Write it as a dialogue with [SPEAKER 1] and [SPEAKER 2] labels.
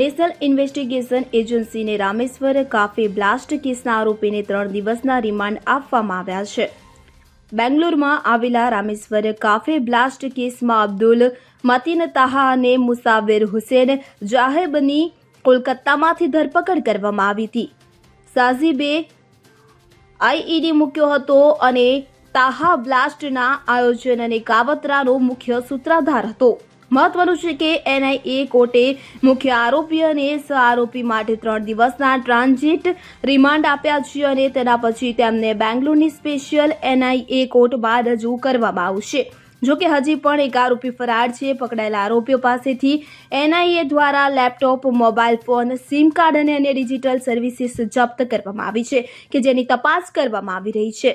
[SPEAKER 1] National investigation એજન્સીને Rameshwar cafe blast કેસના આરોપીને ત્રણ દિવસના રિમાન્ડ આપવામાં આવ્યા છે. બેંગ્લોરમાં આવેલા રામેશ્વર કાફે બ્લાસ્ટ કેસમાં અબ્દુલ, મતીન તાહા અને મુસાવેર હુસેન જાહેબની કોલકાતામાંથી ધરપકડ કરવામાં આવી હતી. સાઝીબે આઈઈડી મૂક્યો હતો અને તાહા બ્લાસ્ટના આયોજન અને કાવતરાનો મુખ્ય સૂત્રાધાર હતો. મહત્વનું છે કે એનઆઈએ કોર્ટે મુખ્ય આરોપી અને સહ આરોપી માટે ત્રણ દિવસના ટ્રાન્ઝિટ રિમાન્ડ આપ્યા છે અને તેના પછી તેમને બેંગ્લોરની સ્પેશિયલ એનઆઈએ બાદ રજૂ કરવામાં આવશે. જોકે હજી પણ એક આરોપી ફરાર છે, પકડાયેલા આરોપીઓ પાસેથી એનઆઈએ દ્વારા laptop, mobile phone, SIM card અને અન્ય ડિજિટલ સર્વિસીસ જપ્ત કરવામાં આવી છે કે જેની તપાસ કરવામાં આવી રહી છે.